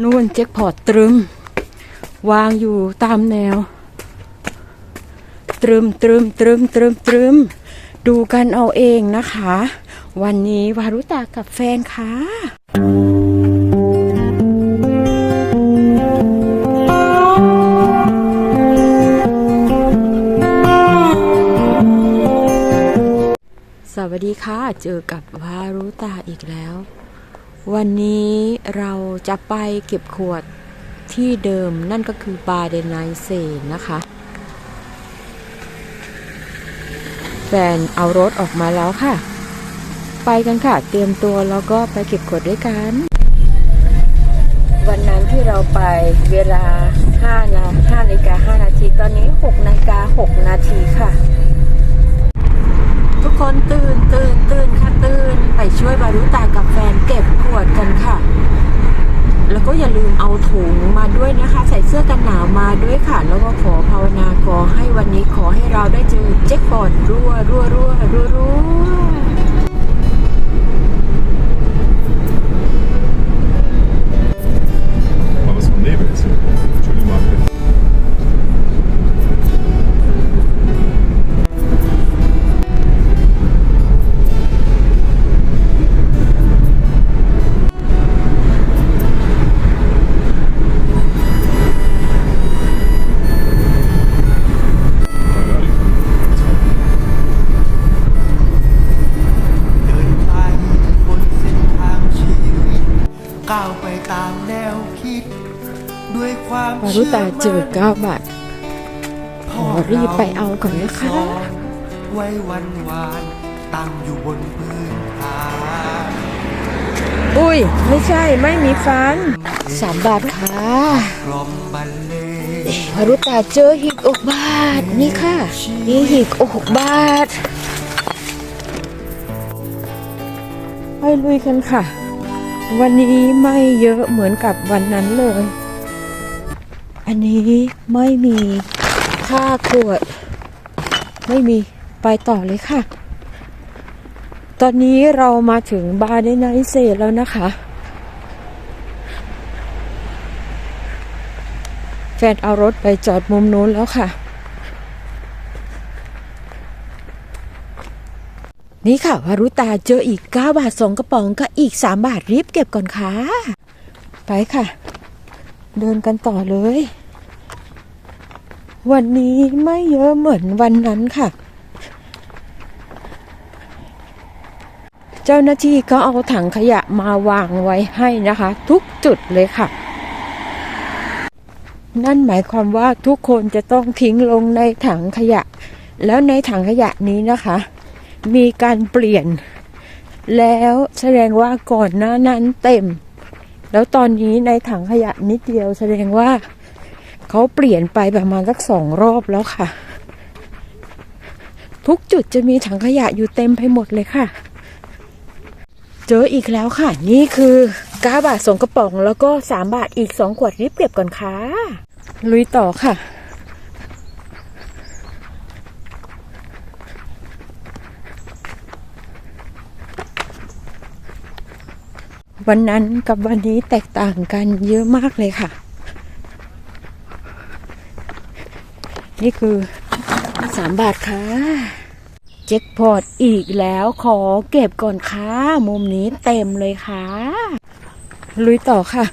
นู่นเจ็คพอตตรึม วางอยู่ตามแนว ตรึมตรึมตรึมตรึมตรึม ดูกันเอาเองนะคะ วันนี้วารุตากับแฟนค่ะสวัสดีค่ะ เจอกับวารุตาอีกแล้ว วันนี้เราจะไปเก็บขวดที่เดิมนั่นก็คือบาเดนไนเซนนะคะ แฟนเอารถออกมาแล้วค่ะ ไปกันค่ะ เตรียมตัวแล้วก็ไปเก็บขวดด้วยกัน วันนั้นที่เราไปเวลา5นา5นาฬิกา5นาที ตอนนี้ 6นาฬิกา6นาทีค่ะ กคนตื่นตื่นตื่นค่ะตื่นไปช่วยบารุตากับแฟนเก็บขวดกันค่ะ แล้วก็อย่าลืมเอาถุงมาด้วยนะคะ ใส่เสื้อกันหนาวมาด้วยค่ะ แล้วก็ขอภาวนาขอให้วันนี้ขอให้เราได้เจอเจ็คบอลรัวรัวรัวรัวรัว รุตาเจอเก้าบาทพ่อขอรีบไปเอาก่อนนะคะไว้วันวานตั้งอยู่บนพื้นฐานอุ้ย ไม่ใช่ไม่มีฟันสามบาทค่ะกล่อมบรรเลงบารุตาเจอหีกอกบาท นี่ค่ะ นี่หีกอกบาทไปลุยกันค่ะ วันนี้ไม่เยอะเหมือนกับวันนั้นเลย อันนี้ไม่มีค่าขวด ไม่มีไปต่อเลยค่ะ ตอนนี้เรามาถึงบาร์เดนไนเซแล้วนะคะ แฟนเอารถไปจอดมุมนู้นแล้วค่ะ นี่ค่ะวารุตาเจออีก 9 บาทสองกระป๋องก็อีก 3 บาทรีบเก็บก่อนค่ะ ไปค่ะ เดินกันต่อเลย วันนี้ไม่เยอะเหมือนวันนั้นค่ะ เจ้าหน้าที่ก็เอาถังขยะมาวางไว้ให้นะคะ ทุกจุดเลยค่ะ นั่นหมายความว่าทุกคนจะต้องทิ้งลงในถังขยะ แล้วในถังขยะนี้นะคะ มีการเปลี่ยน แล้วแสดงว่าก่อนหน้านั้นเต็ม แล้วตอนนี้ในถังขยะนิดเดียวแสดงว่าเขาเปลี่ยนไปประมาณสักสองรอบแล้วค่ะ ทุกจุดจะมีถังขยะอยู่เต็มไปหมดเลยค่ะ เจออีกแล้วค่ะ นี่คือ9บาทสองกระป๋องแล้วก็ 3 บาทอีก 2 ขวดรีบเก็บก่อนค่ะ ลุยต่อค่ะ วันนั้นกับวันนี้แตกต่างกันเยอะมากเลยค่ะ นี่คือ3บาทค่ะเจ็คพอตอีกแล้วขอเก็บก่อนค่ะ มุมนี้เต็มเลยค่ะ ลุยต่อค่ะ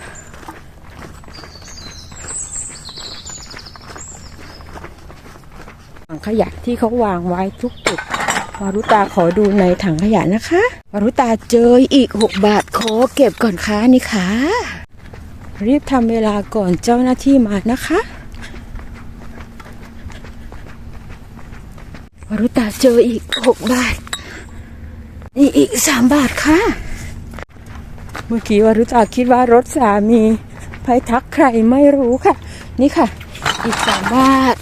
ขยะที่เขาวางไว้ทุกจุด วารุตาขอดูในถังขยะนะคะวารุตาเจออีก 6 บาทขอเก็บก่อนค่ะนี่ค่ะ รีบทำเวลาก่อนเจ้าหน้าที่มานะคะวารุตาเจออีก 6 บาท นี่อีก 3 บาทค่ะ เมื่อกี้วารุตาคิดว่ารถสามีไปทักใครไม่รู้ค่ะ นี่ค่ะ อีก 3 บาท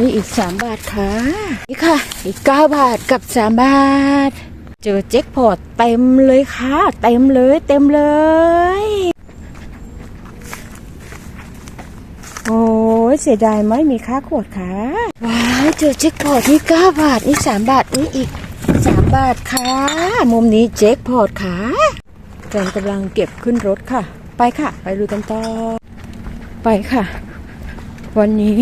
นี่อีก3บาทค่ะ นี่ค่ะ อีก9บาทกับ3บาท เจอแจ็คพอตเต็มเลยค่ะ เต็มเลย เต็มเลย โอ้ยเสียดายไหมมีค่าขวดค่ะ ว้าเจอแจ็คพอตนี่9บาท นี่3บาท นี่อีก3บบาทค่ะ มุมนี้เจ๊กพอตค่ะแฟนกำลังเก็บขึ้นรถค่ะ ไปค่ะ ไปดูกันต่อ ไปค่ะ วันนี้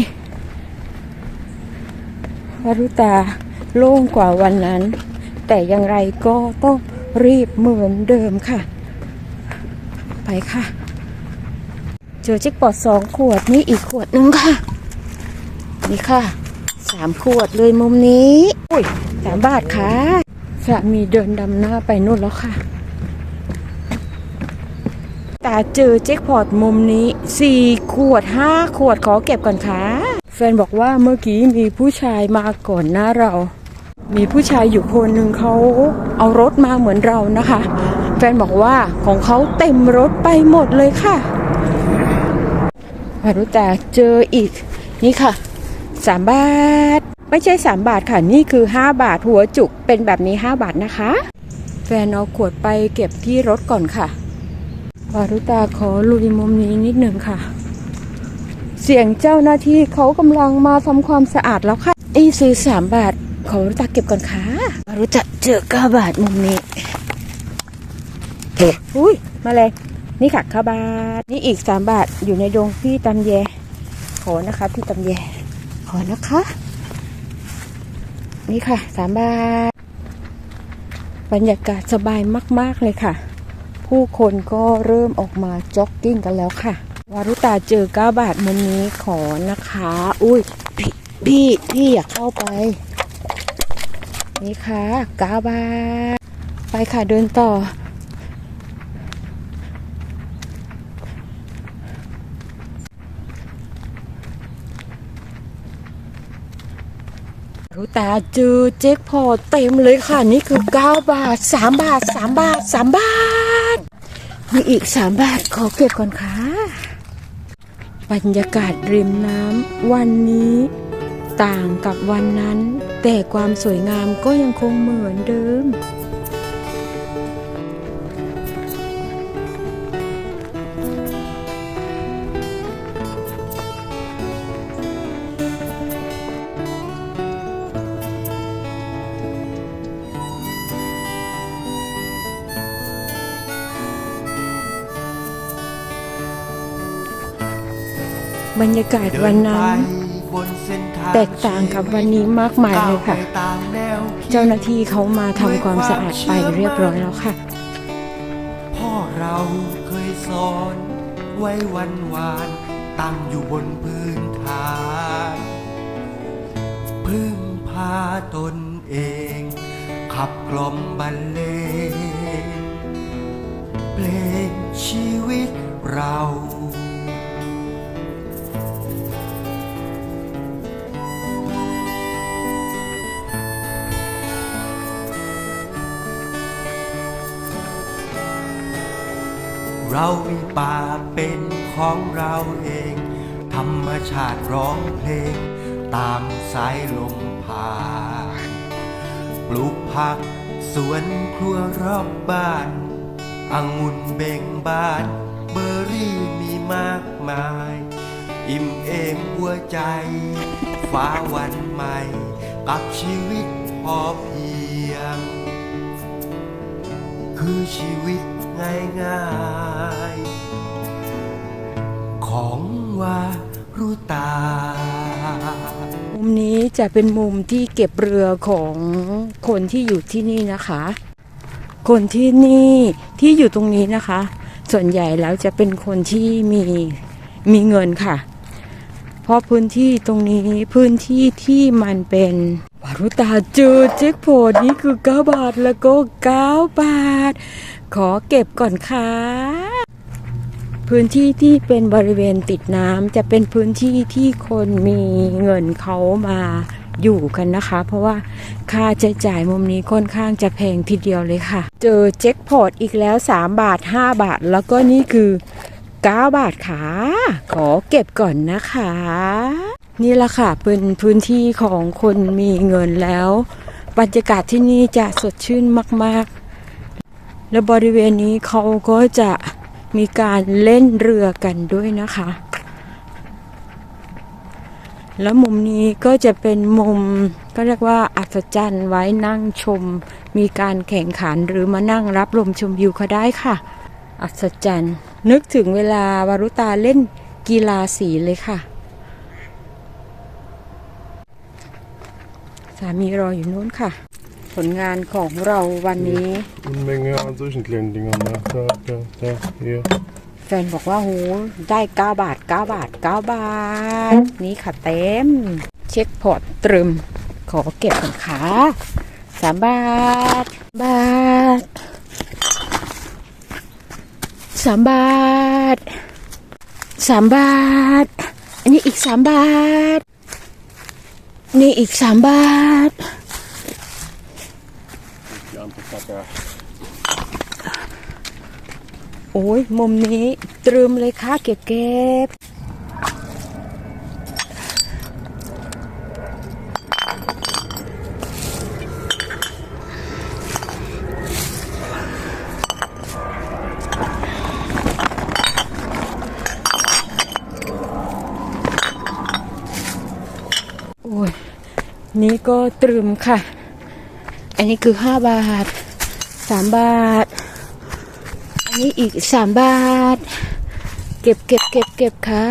วรุตาโล่งกว่าวันนั้น แต่อย่างไรก็ต้องรีบเหมือนเดิมค่ะ ไปค่ะ เจอเจ๊กปอดสองขวดนี่อีกขวดหนึงค่ะ นี่ค่ะสามขวดเลยมุมนี้ อุ้ยสามบาทค่ะสามีเดินดำหน้าไปนู่นแล้วค่ะแตาเจอเจ๊กพอตมุมนี้สี่ขวดห้าขวดขอเก็บก่อนค่ะ แฟนบอกว่าเมื่อกี้มีผู้ชายมาก่อนหน้าเรา มีผู้ชายอยู่คนหนึ่งเขาเอารถมาเหมือนเรานะคะ แฟนบอกว่าของเขาเต็มรถไปหมดเลยค่ะมารู้แต่เจออีก นี่ค่ะสามบาท ไม่ใช่สามบาทค่ะ นี่คือห้าบาทหัวจุกเป็นแบบนี้ห้าบาทนะคะ แฟนเอาขวดไปเก็บที่รถก่อนค่ะวารุตาขอลุยมุมนี้นิดหนึ่งค่ะ เสียงเจ้าหน้าที่เขากำลังมาทำความสะอาดแล้วค่ะ นี่ซื้อสามบาท ขอวารุตาเก็บก่อนค่ะวารุตาเจอเก้าบาทมุมนี้เฮ้อุ้ยมาเลย นี่ค่ะข้าบาท นี่อีกสามบาทอยู่ในดงพี่ตำแย ขอนะคะพี่ตำแย ขอนะคะ นี่ค่ะสามบาท บรรยากาศสบายมาก ๆ เลยค่ะ ผู้คนก็เริ่มออกมาจ็อกกิ้งกันแล้วค่ะ วารุตาเจอ9บาทมุมนี้ขอนะคะ อุ้ยพี่พี่พี่อยากเข้าไป นี่ค่ะ9บาท ไปค่ะเดินต่อ รู้ตาเจอเจ๊กพอเต็มเลยค่ะ นี่คือ 9 บาท 3 บาท 3 บาท 3 บาท มีอีก 3 บาท ขอเก็บก่อนค่ะ บรรยากาศริมน้ำวันนี้ ต่างกับวันนั้น แต่ความสวยงามก็ยังคงเหมือนเดิม รรยากาศวันนั้น แตกต่างกับวันนี้มากมายเลยค่ะ เจ้าหน้าที่เขามาทำความสะอาดไปเรียบร้อยแล้วค่ะ พ่อเราเคยสอนไว้วันวานตั้งอยู่บนพื้นฐานพึ่งพาตนเอง ขับกล่อมบรรเลงเพลงชีวิตเรา เรามีป่าเป็นของเราเอง ธรรมชาติร้องเพลง ตามสายลมผ่านปลูกผักสวนครัวรอบบ้านองุ่นเบ่งบานเบอร์รี่มีมากมาย อิ่มเอมหัวใจ ฟ้าวันใหม่ กับชีวิตพอเพียง คือชีวิต ง่ายๆ ของวารุตา มุมนี้จะเป็นมุมที่เก็บเรือของคนที่อยู่ที่นี่นะคะ คนที่นี่ที่อยู่ตรงนี้นะคะ ส่วนใหญ่แล้วจะเป็นคนที่มีมีเงินค่ะ เพราะพื้นที่ตรงนี้พื้นที่ที่มันเป็น วารุตาเจอเจ็คโพดนี่คือ 9 บาทแล้วก็ 9 บาท ขอเก็บก่อนค่ะ พื้นที่ที่เป็นบริเวณติดน้ำจะเป็นพื้นที่ที่คนมีเงินเขามาอยู่กันนะคะ เพราะว่าค่าใช้จ่ายมุมนี้ค่อนข้างจะแพงทีเดียวเลยค่ะ เจอแจ็คพอตอีกแล้ว 3 บาท 5 บาท แล้วก็นี่คือ 9 บาทค่ะ ขอเก็บก่อนนะคะ นี่ละค่ะเป็นพื้นที่ของคนมีเงินแล้ว บรรยากาศที่นี่จะสดชื่นมากๆ และบริเวณนี้เขาก็จะมีการเล่นเรือกันด้วยนะคะ แล้วมุมนี้ก็จะเป็นมุมก็เรียกว่าอัศจรรย์ไว้นั่งชม มีการแข่งขันหรือมานั่งรับลมชมวิวเขาได้ค่ะ อัศจรรย์ นึกถึงเวลาวารุตาเล่นกีฬาสีเลยค่ะ สามีรออยู่นู้นค่ะ ผลงานของเราวันนี้ Unmenge an solchen kleinen Dingern. Ne? Da, da, da, hier. แฟนบอกว่าโหได้ 9 บาท 9 บาท 9 บาท นี่ค่ะเต็ม เช็คพอร์ตตรึม ขอเก็บก่อนค่ะสามบาท บาท สามบาทสามบาท อันนี้อีกสามบาท นี่อีกสามบาท โอ้ยมุมนี้ตรึมเลยค่ะเก็บเก็บ โอ้ย นี่ก็ตรึมค่ะ อันนี้คือห้าบาทสามบาท อันนี้อีกสามบาท เก็บเก็บเก็บเก็บค่ะ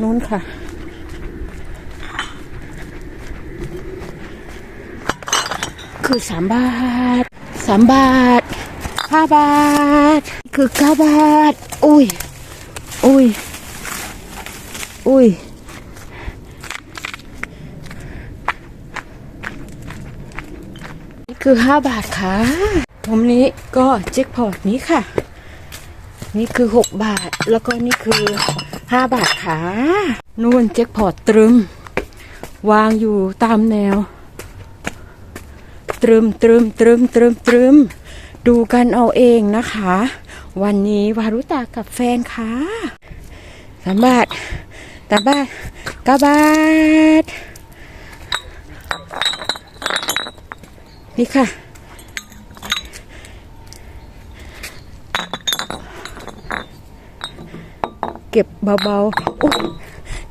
นู้นค่ะคือสามบาทสามบาทห้าบาท คือเก้าบาท อุ้ย อุ้ย นี่คือห้าบาทค่ะมุมนี้ก็เจ็คพอร์ตนี้ค่ะ นี่คือหกบาท แล้วก็นี่คือห้าบาทค่ะ นู่นเจ็คพอร์ตตรึม วางอยู่ตามแนว ตรึมตรึมตรึมตรึมตรึม ดูกันเอาเองนะคะ วันนี้วารุตากับแฟนค่ะสามบาท สามบาทเก้าบาทนี่ค่ะ เก็บเบาๆอุ๊ย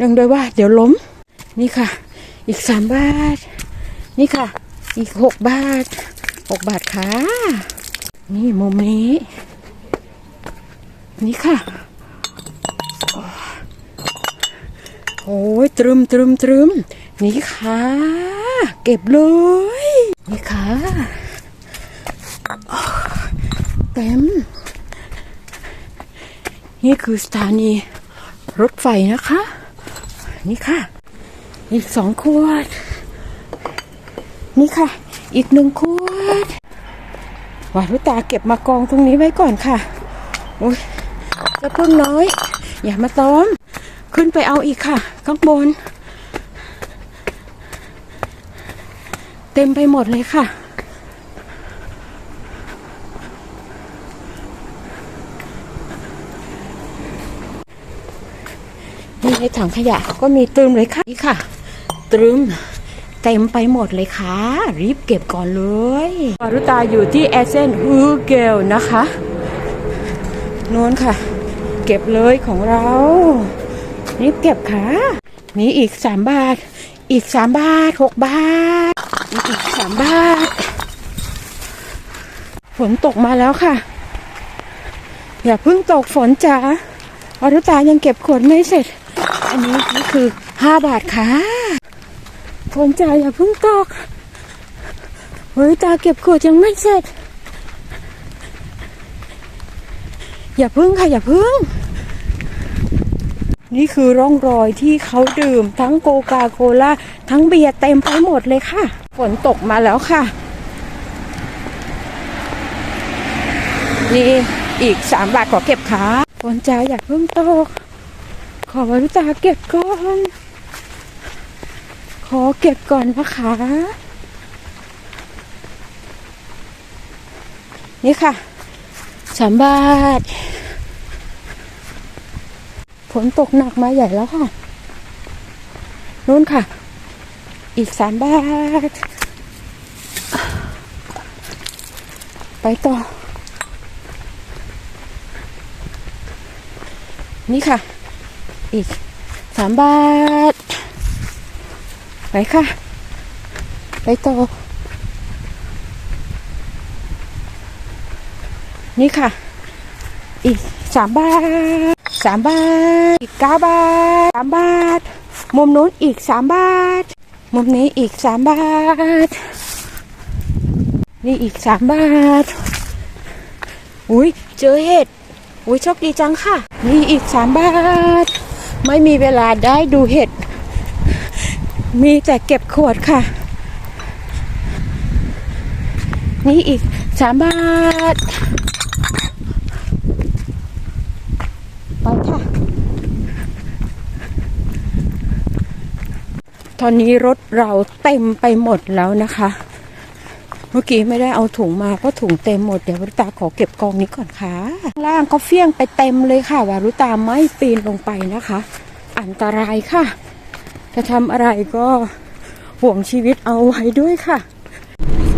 นึงด้วยว่า เดี๋ยวล้ม นี่ค่ะ อีกสามบาท นี่ค่ะ อีกหกบาทหกบาทค่ะ นี่มุมนี้ นี่ค่ะ โอ้ยตรึมตรึมตรึมนี่ค่ะ เก็บเลย นี่ค่ะเต็ม นี่คือสถานีรถไฟนะคะ นี่ค่ะ อีกสองขวด นี่ค่ะ อีกหนึ่งขวดวารุตาเก็บมากองตรงนี้ไว้ก่อนค่ะ โอ้ยจะเพึ่งน้อย อย่ามาต้อม ขึ้นไปเอาอีกค่ะ ข้างบน เต็มไปหมดเลยค่ะ นี่ในถังขยะก็มีตึมเลยค่ะนี่ค่ะ ตึมเต็มไปหมดเลยค่ะ รีบเก็บก่อนเลยวารุตาอยู่ที่แอเซนฮูเกลนะคะ โน้นค่ะ เก็บเลยของเรา รีบเก็บค่ะ มีอีกสามบาท อีกสามบาทหกบาท อีกสามบาท ฝนตกมาแล้วค่ะ อย่าเพิ่งตกฝนจ้าวารุตายังเก็บขวดไม่เสร็จ อันนี้นี่คือห้าบาทค่ะฝนจ้าอย่าเพิ่งตกวารุตาเก็บขวดยังไม่เสร็จ อย่าเพิ่งค่ะอย่าเพิ่ง นี่คือร่องรอยที่เขาดื่มทั้งโกกาโคลาทั้งเบียร์เต็มไปหมดเลยค่ะ ฝนตกมาแล้วค่ะ นี่อีกสามบาทขอเก็บขาฝนจ้าอย่าเพิ่งตก ขอวารุตาเก็บก่อน ขอเก็บก่อนนะคะนี่ค่ะสามบาท ฝนตกหนักมาใหญ่แล้วค่ะนู่นค่ะ อีกสามบาท ไปต่อ นี่ค่ะ อีกสามบาท ไปค่ะ ไปต่อ นี่ค่ะ อีกสามบาท สามบาท อีกเก้าบาทสามบาท มุมนู้นอีกสามบาท มุมนี้อีกสามบาท นี่อีกสามบาท อุ้ยเจอเห็ด อุ้ยโชคดีจังค่ะ นี่อีกสามบาท ไม่มีเวลาได้ดูเห็ด มีแต่เก็บขวดค่ะ นี่อีกสามบาท ไปค่ะ ตอนนี้รถเราเต็มไปหมดแล้วนะคะ เมื่อกี้ไม่ได้เอาถุงมาเพราะถุงเต็มหมด เดี๋ยววรุตาขอเก็บกองนี้ก่อนค่ะ ล่างก็เฟี้ยงไปเต็มเลยค่ะวารุตาไม่ปีนลงไปนะคะ อันตรายค่ะ จะทำอะไรก็ห่วงชีวิตเอาไว้ด้วยค่ะ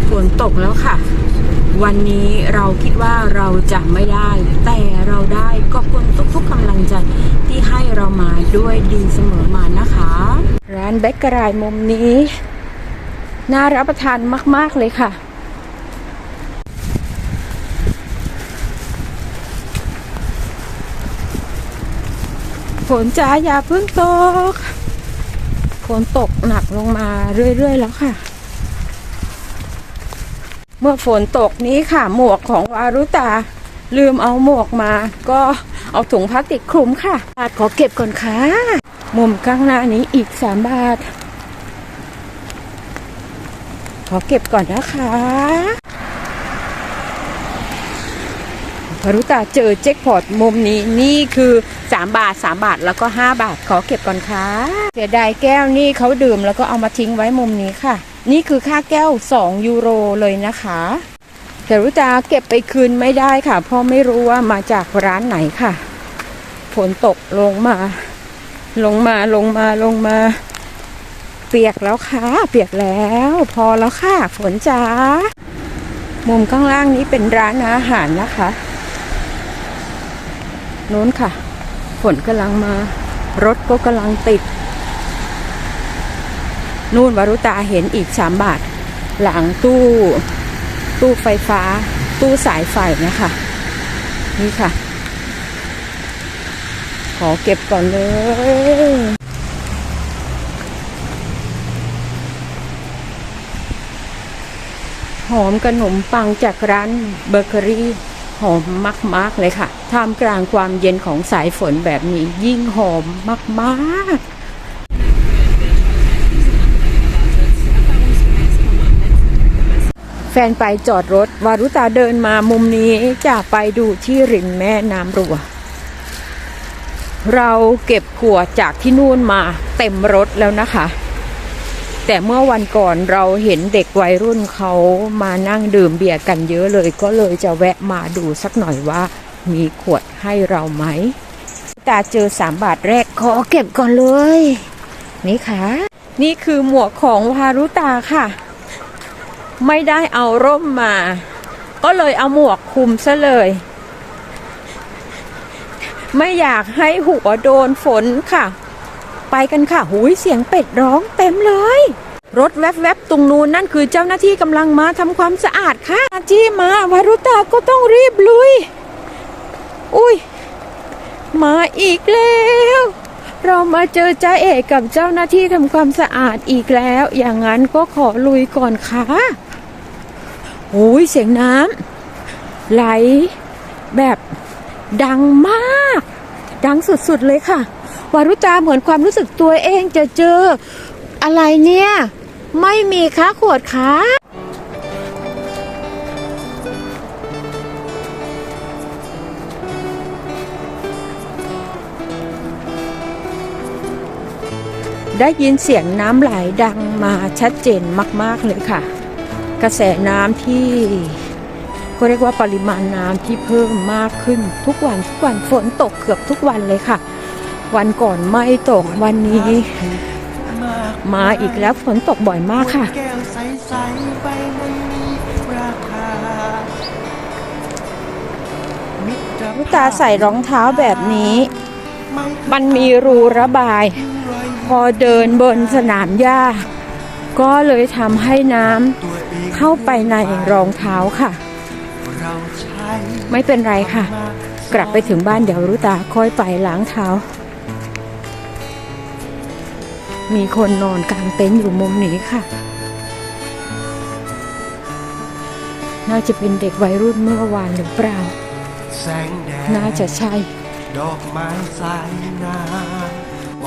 ฝนตกแล้วค่ะ วันนี้เราคิดว่าเราจะไม่ได้ แต่เราได้ก็คุณทุกๆกำลังใจที่ให้เรามาด้วยดีเสมอมานะคะ ร้านเบเกอรายมุมนี้ น่ารับประทานมาก ๆ เลยค่ะ ฝนจ้าอย่าเพิ่งตก ฝนตกหนักลงมาเรื่อย ๆ แล้วค่ะ เมื่อฝนตกนี้ค่ะหมวกของวารุตา ลืมเอาหมวกมา ก็เอาถุงพลาสติกคลุมค่ะบาทขอเก็บก่อนค่ะ มุมข้างหน้านี้อีกสามบาท ขอเก็บก่อนนะคะวารุตาเจอเจ็คพอตมุมนี้นี่คือ3บาท3บาทแล้วก็5บาทขอเก็บก่อนค่ะเสียดายแก้วนี่เขาดื่มแล้วก็เอามาทิ้งไว้มุมนี้ค่ะ นี่คือค่าแก้ว 2 ยูโรเลยนะคะ แต่รุตาเก็บไปคืนไม่ได้ค่ะ เพราะไม่รู้ว่ามาจากร้านไหนค่ะ ฝนตกลงมา ลงมาลงมาลงมา เปียกแล้วค่ะ เปียกแล้ว พอแล้วค่ะ ฝนจ้า มุมข้างล่างนี้เป็นร้านอาหารนะคะนู้นค่ะ ฝนกำลังมา รถก็กำลังติด นู่นวรุตาเห็นอีกสามบาท หลังตู้ ตู้ไฟฟ้า ตู้สายไฟนะคะนี่ค่ะ ขอเก็บก่อนเลยหอมขนมปังจากร้านเบเกอรี่หอมมาก ๆ เลยค่ะ ท่ามกลางความเย็นของสายฝนแบบนี้ยิ่งหอมมาก ๆ แฟนไปจอดรถ วารุตาเดินมามุมนี้จะไปดูที่ริมแม่น้ำรัว เราเก็บขวดจากที่นู่นมาเต็มรถแล้วนะคะ แต่เมื่อวันก่อนเราเห็นเด็กวัยรุ่นเขามานั่งดื่มเบียร์กันเยอะเลย ก็เลยจะแวะมาดูสักหน่อยว่ามีขวดให้เราไหม ตาเจอสามบาทแรกขอเก็บก่อนเลย นี่ค่ะ นี่คือหมวกของวารุตาค่ะ ไม่ได้เอาร่มมา ก็เลยเอาหมวกคลุมซะเลย ไม่อยากให้หัวโดนฝนค่ะ ไปกันค่ะหูยเสียงเป็ดร้องเต็มเลย รถแวบๆตรงนู้นนั่นคือเจ้าหน้าที่กำลังมาทำความสะอาดค่ะที่มาวารุตาก็ต้องรีบลุย อุ้ยมาอีกแล้ว เรามาเจอจ้าเอกกับเจ้าหน้าที่ทำความสะอาดอีกแล้ว อย่างนั้นก็ขอลุยก่อนค่ะ โอ้ยเสียงน้ำไหลแบบดังมาก ดังสุดๆเลยค่ะ วารุตาเหมือนความรู้สึกตัวเองจะเจออะไรเนี่ย ไม่มีค่าขวดค่ะได้ยินเสียงน้ำไหลดังมาชัดเจนมาก ๆ เลยค่ะ กระแสน้ำที่ก็เรียกว่าปริมาณน้ำที่เพิ่มมากขึ้นทุกวันทุกวันฝนตกเกือบทุกวันเลยค่ะ วันก่อนไม่ตกวันนี้มาอีกแล้วฝนตกบ่อยมากค่ะราคามิตรลูกตาใส่รองเท้าแบบนี้ มันมีรูระบาย พอเดินบนสนามหญ้า ก็เลยทำให้น้ำ เข้าไปในรองเท้าค่ะเราใช้ไม่เป็นไรค่ะ กลับไปถึงบ้านเดี๋ยวรุตาค่อยไปล้างเท้า มีคนนอนกลางเต็นท์อยู่มุมนี้ค่ะ น่าจะเป็นเด็กวัยรุ่นเมื่อวานหรือเปล่าแสงแดดน่าจะใช่ดอกไม้สายน้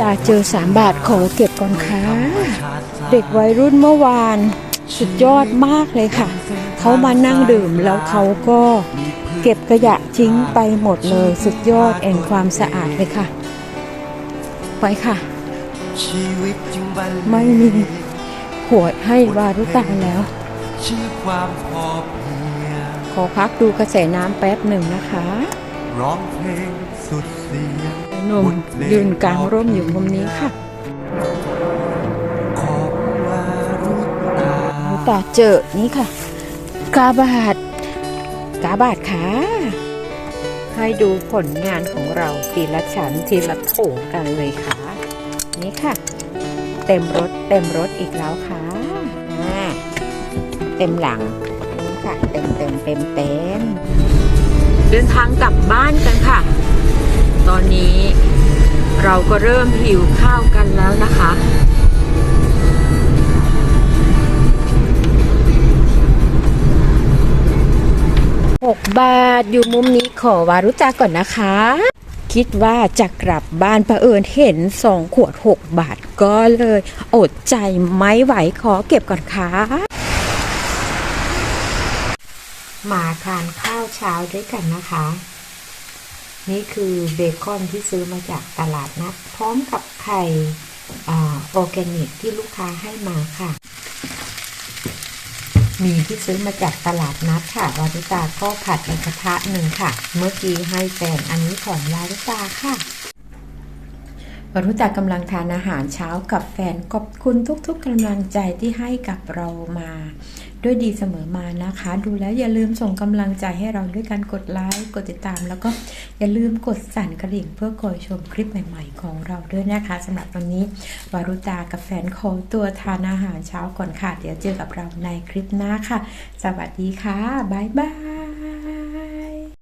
ตาเจอสามบาทขอเก็บก่อนค่ะำชาติสาเด็กวัยรุ่นเมื่อวาน สุดยอดมากเลยค่ะ เขามานั่งดื่มแล้วเขาก็เก็บขยะทิ้งไปหมดเลย สุดยอดแห่งความสะอาดเลยค่ะ ไปค่ะชีวิตจึงบรรเลงไม่มีขวดให้วารุตาแล้วชื่อความพอเพียงขอพักดูกระแสน้ำแป๊บหนึ่งนะคะร้องเพลงสุดเสียงหนุ่มยืนกลางร่มอยู่มุมนี้ค่ะาตาเจอนี่ค่ะ กาบาทกาบาทค่ะ ให้ดูผลงานของเราทีละชั้นทีละโถงกันเลยค่ะ นี่ค่ะ เต็มรถเต็มรถอีกแล้วค่ะอ่าเต็มหลังนี่ค่ะ เต็มเต็มเต็มเต็มเดินทางกลับบ้านกันค่ะ ตอนนี้เราก็เริ่มหิวข้าวกันแล้วนะคะ 6 บาท อยู่มุมนี้ขอวารุจากก่อนนะคะ คิดว่าจะกลับบ้านเผอิญเห็น 2 ขวด 6 บาทก็เลย อดใจไม่ไหวขอเก็บก่อนค่ะมาทานข้าวเช้าด้วยกันนะคะ นี่คือเบคอนที่ซื้อมาจากตลาดนัดพร้อมกับไข่อออร์แกนิกที่ลูกค้าให้มาค่ะ มีที่ซื้อมาจากตลาดนัดค่ะวาริตาก็ผัดในกระทะหนึ่งค่ะ เมื่อกี้ให้แฟนอันนี้ของวาริตาค่ะ วารุตากำลังทานอาหารเช้ากับแฟนขอบคุณทุกๆกำลังใจที่ให้กับเรามา ด้วยดีเสมอมานะคะ ดูแล้วอย่าลืมส่งกำลังใจให้เราด้วยการกดไลค์กดติดตาม แล้วก็อย่าลืมกดสั่นกระดิ่งเพื่อคอยชมคลิปใหม่ ๆ ของเราด้วยนะคะสำหรับวันนี้วารุตากับแฟนขอตัวทานอาหารเช้าก่อนค่ะ เดี๋ยวเจอกับเราในคลิปหน้าค่ะ สวัสดีค่ะบ๊ายบาย